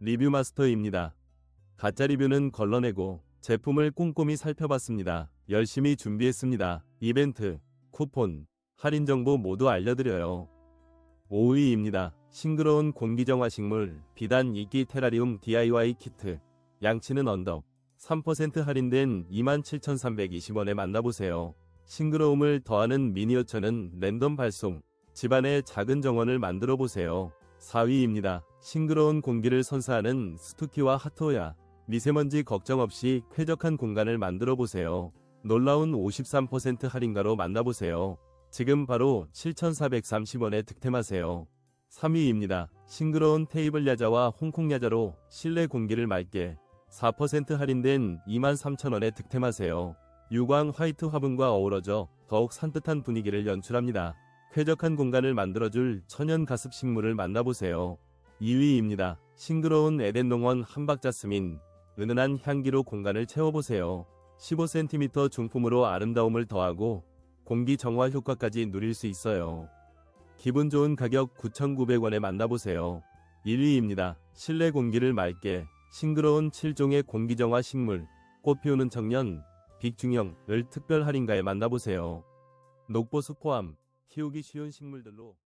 리뷰 마스터입니다. 가짜 리뷰는 걸러내고 제품을 꼼꼼히 살펴봤습니다. 열심히 준비했습니다. 이벤트, 쿠폰, 할인 정보 모두 알려드려요. 5위입니다. 싱그러운 공기정화 식물 비단 이끼 테라리움 DIY 키트 양치는 언덕 3% 할인된 27,320원에 만나보세요. 싱그러움을 더하는 미니어처는 랜덤 발송 집안의 작은 정원을 만들어 보세요. 4위입니다. 싱그러운 공기를 선사하는 스투키와 하토야 미세먼지 걱정 없이 쾌적한 공간을 만들어 보세요. 놀라운 53% 할인가로 만나보세요. 지금 바로 7,430원에 득템하세요. 3위입니다. 싱그러운 테이블 야자와 홍콩 야자로 실내 공기를 맑게 4% 할인된 23,000원에 득템하세요. 유광 화이트 화분과 어우러져 더욱 산뜻한 분위기를 연출합니다. 쾌적한 공간을 만들어줄 천연 가습 식물을 만나보세요. 2위입니다. 싱그러운 에덴 농원 한박자스민 은은한 향기로 공간을 채워보세요. 15cm 중품으로 아름다움을 더하고 공기 정화 효과까지 누릴 수 있어요. 기분 좋은 가격 9,900원에 만나보세요. 1위입니다. 실내 공기를 맑게 싱그러운 7종의 공기 정화 식물 꽃 피우는 청년 빅중형을 특별 할인가에 만나보세요. 녹보수 포함 키우기 쉬운 식물들로